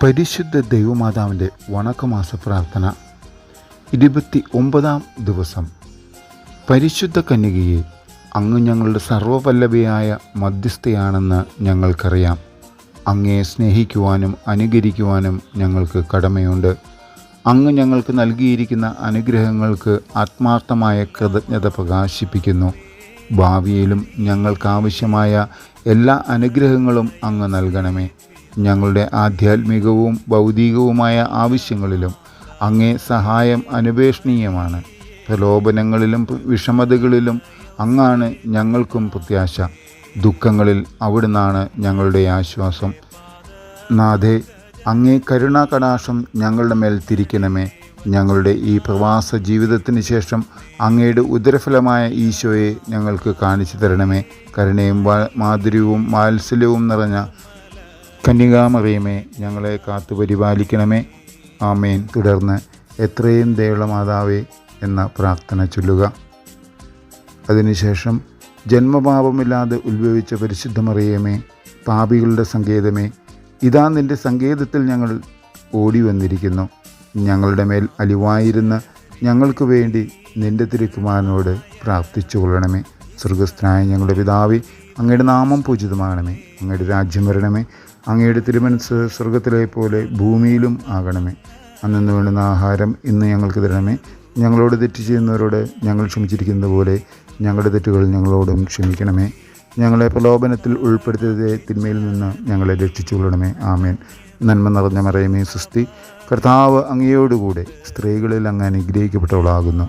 പരിശുദ്ധ ദൈവമാതാവിന്റെ വണക്കമാസ പ്രാർത്ഥന ഇരുപത്തി ഒമ്പതാം ദിവസം. പരിശുദ്ധ കന്യകയെ അങ്ങ് ഞങ്ങളുടെ സർവപല്ലവിയായ മധ്യസ്ഥയാണെന്ന് ഞങ്ങൾക്കറിയാം. അങ്ങയെ സ്നേഹിക്കുവാനും അനുകരിക്കുവാനും ഞങ്ങൾക്ക് കടമയുണ്ട്. അങ്ങ് ഞങ്ങൾക്ക് നൽകിയിരിക്കുന്ന അനുഗ്രഹങ്ങൾക്ക് ആത്മാർത്ഥമായ കൃതജ്ഞത പ്രകാശിപ്പിക്കുന്നു. ഭാവിയിലും ഞങ്ങൾക്കാവശ്യമായ എല്ലാ അനുഗ്രഹങ്ങളും അങ്ങ് നൽകണമേ. ഞങ്ങളുടെ ആധ്യാത്മികവും ഭൗതികവുമായ ആവശ്യങ്ങളിലും അങ്ങേ സഹായം അനുപേക്ഷണീയമാണ്. പ്രലോഭനങ്ങളിലും വിഷമതകളിലും അങ്ങാണ് ഞങ്ങൾക്കും പ്രത്യാശ. ദുഃഖങ്ങളിൽ അവിടുന്നാണ് ഞങ്ങളുടെ ആശ്വാസം. നാഥേ അങ്ങേ കരുണാകടാശം ഞങ്ങളുടെ മേൽ തിരിക്കണമേ. ഞങ്ങളുടെ ഈ പ്രവാസ ജീവിതത്തിന് ശേഷം അങ്ങയുടെ ഉദരഫലമായ ഈശോയെ ഞങ്ങൾക്ക് കാണിച്ചു തരണമേ. കരുണയും മാധുര്യവും വാത്സല്യവും നിറഞ്ഞ കന്യകാമറിയമേ ഞങ്ങളെ കാത്തു പരിപാലിക്കണമേ. ആമേൻ. തുടർന്ന് എത്രയും ദയുള്ള മാതാവേ എന്ന പ്രാർത്ഥന ചൊല്ലുക. അതിനുശേഷം ജന്മപാപമില്ലാതെ ഉത്ഭവിച്ച പരിശുദ്ധമറിയമേ പാപികളുടെ സങ്കേതമേ ഇതാ നിന്റെ സങ്കേതത്തിൽ ഞങ്ങൾ ഓടി വന്നിരിക്കുന്നു ഞങ്ങളുടെ മേൽ അലിവായിരുന്ന ഞങ്ങൾക്ക് വേണ്ടി നിന്റെ തിരുക്കുമാരനോട് പ്രാർത്ഥിച്ചു കൊള്ളണമേ. സ്വർഗസ്ഥനായ ഞങ്ങളുടെ പിതാവി അങ്ങയുടെ നാമം പൂജിതമാകണമേ. അങ്ങയുടെ രാജ്യം വരണമേ. അങ്ങയുടെ തിരുമനസ് സ്വർഗത്തിലെ പോലെ ഭൂമിയിലും ആകണമേ. അന്നു വേണ്ടുന്ന ആഹാരം ഇന്ന് ഞങ്ങൾക്ക് തരണമേ. ഞങ്ങളോട് തെറ്റ് ചെയ്യുന്നവരോട് ഞങ്ങൾ ക്ഷമിച്ചിരിക്കുന്നത് പോലെ ഞങ്ങളുടെ തെറ്റുകൾ ഞങ്ങളോടും ക്ഷമിക്കണമേ. ഞങ്ങളെ പ്രലോഭനത്തിൽ ഉൾപ്പെടുത്തിയതേ തിന്മയിൽ നിന്ന് ഞങ്ങളെ രക്ഷിച്ചുകൊള്ളണമേ ആമേൻ. നന്മ നിറഞ്ഞ മറയമേ സുസ്തി കർത്താവ് അങ്ങയോടുകൂടെ സ്ത്രീകളിൽ അങ്ങ് അനുഗ്രഹിക്കപ്പെട്ടവളാകുന്നു.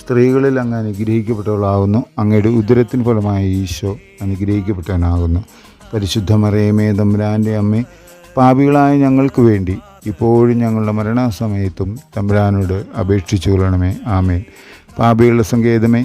സ്ത്രീകളിൽ അങ്ങ് അനുഗ്രഹിക്കപ്പെട്ടവളാകുന്നു. അങ്ങയുടെ ഉദരത്തിന് ഫലമായ ഈശോ അനുഗ്രഹിക്കപ്പെട്ടവനാകുന്നു. പരിശുദ്ധ മറിയമേ തമ്പുരാന്റെ അമ്മേ പാപികളായ ഞങ്ങൾക്ക് വേണ്ടി ഇപ്പോഴും ഞങ്ങളുടെ മരണസമയത്തും തമ്പുരാനോട് അപേക്ഷിച്ചു കൊള്ളണമേ. ആമേൻ. പാപികളുടെ സങ്കേതമേ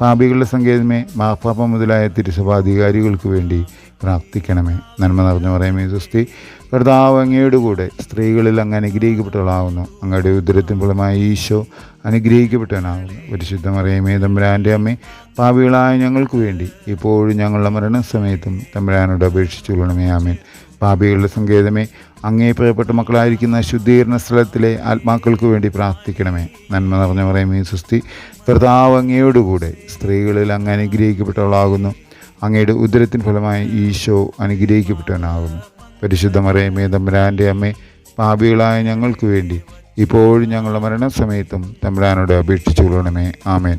പാപികളുടെ സങ്കേതമേ മാപ്പാപ്പ മുതലായ തിരുസഭാധികാരികൾക്ക് വേണ്ടി പ്രാർത്ഥിക്കണമേ. നന്മ നിറഞ്ഞു പറയമേ സുസ്തി കർത്താവ് അങ്ങയുടെ കൂടെ സ്ത്രീകളിൽ അങ്ങ് അനുഗ്രഹിക്കപ്പെട്ടവളാകുന്നു അങ്ങയുടെ ഉദരത്തിന് ഫലമായ ഈശോ അനുഗ്രഹിക്കപ്പെട്ടവനാകുന്നു പരിശുദ്ധ മറിയമേ തമ്പുരാന്റെ അമ്മേ പാപികളായ ഞങ്ങൾക്ക് വേണ്ടി ഇപ്പോഴും ഞങ്ങളുടെ മരണസമയത്തും തമ്പുരാനോട് അപേക്ഷിച്ചു കൊള്ളണമേ. ആമേൻ. പാപികളുടെ സങ്കേതമേ അങ്ങേ പ്രിയപ്പെട്ട മക്കളായിരിക്കുന്ന ശുദ്ധീകരണ സ്ഥലത്തിലെ ആത്മാക്കൾക്ക് വേണ്ടി പ്രാർത്ഥിക്കണമേ. നന്മ നിറഞ്ഞ പറയുമേ സുസ്തി കർത്താവ് അങ്ങയോടുകൂടെ സ്ത്രീകളിൽ അങ്ങ് അനുഗ്രഹിക്കപ്പെട്ടവളാകുന്നു. അങ്ങയുടെ ഉദരത്തിന് ഫലമായി ഈശോ അനുഗ്രഹിക്കപ്പെട്ടവനാകുന്നു. പരിശുദ്ധ മറിയമേ തമ്പുരാന്റെ അമ്മേ പാപികളായ ഞങ്ങൾക്ക് വേണ്ടി ഇപ്പോഴും ഞങ്ങളുടെ മരണസമയത്തും തമ്പുരാനോട് അപേക്ഷിച്ചു കൊള്ളണമേ. ആമേൻ.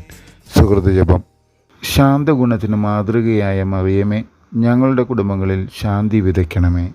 സുഹൃത്ത് ജപം. ശാന്തഗുണത്തിന് മാതൃകയായ മറിയമേ ഞങ്ങളുടെ കുടുംബങ്ങളിൽ ശാന്തി വിതയ്ക്കണമേ.